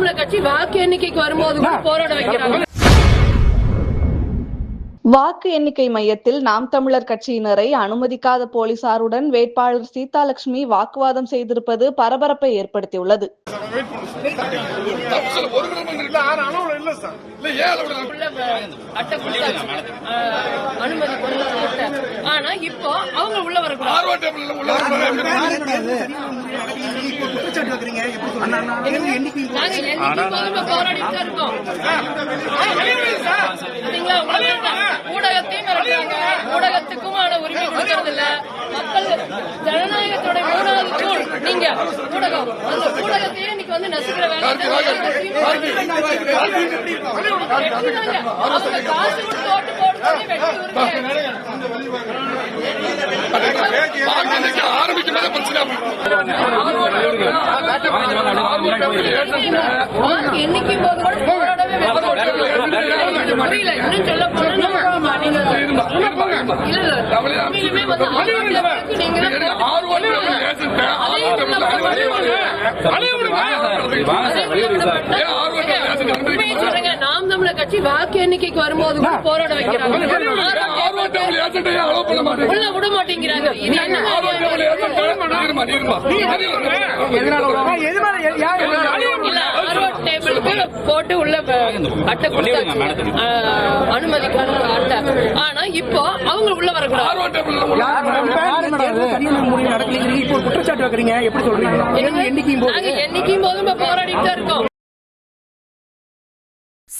தமிழர் கட்சி வாக்கு எண்ணிக்கைக்கு வரும்போது கூட போராட வைக்கிறாங்க. வாக்கு எண்ணிக்கை மையத்தில் நாம் தமிழர் கட்சியினரை அனுமதிக்காத போலீசாருடன் வேட்பாளர் சீதாலட்சுமி வாக்குவாதம் செய்திருப்பது பரபரப்பை ஏற்படுத்தியுள்ளது. ஆனா இப்போ அவங்க உள்ள வரக்கூடாது. வைக்கிறீங்க எப்படி சொல்றீங்க என்னைக்கு போராடிட்டு இருக்கோம். ஊடகத்தையும் மிரட்டுறாங்க. ஊடகத்துக்கும் ஆன உரிமை கொடுக்கறது இல்ல மக்கள் ஜனநாயகத்தோட மூணாவது தூண் நீங்க ஊடகம் அந்த ஊடகத்தையே இன்னைக்கு வந்து நசுக்கிற வேலை வெட்டுறாங்க. அவங்க காசு கொடுத்து ஓட்டு போடுறதே வெட்டி என்னைக்கு போது கூட போராடவே வேண்டாம். புரியல இன்னும் சொல்ல போனா நீங்க இல்ல இல்ல. உண்மையிலுமே வந்து ஆர்வலர்களுக்கு நீங்க உண்மையை சொல்றேங்க. நாம் தமிழர் கட்சி வாக்கு எண்ணிக்கைக்கு வரும்போது கூட போராட வைக்கிறாங்க. உள்ள விட மாட்டேங்கிறாங்க. போட்டு உள்ள அட்டை அனுமதிக்கான அட்டை. ஆனா இப்போ அவங்க உள்ள வரக்கூடாது. இப்போ குற்றச்சாட்டு வைக்கிறீங்க. எப்படி சொல்றீங்க? எண்ணிக்கையும் போது என்னைக்கும் போதும். போராடிட்டு இருக்கோம்.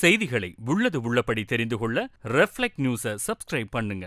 செய்திகளை உள்ளது உள்ளபடி தெரிந்து கொள்ள ரெஃப்ளெக்ட் நியூஸை சப்ஸ்கிரைப் பண்ணுங்க.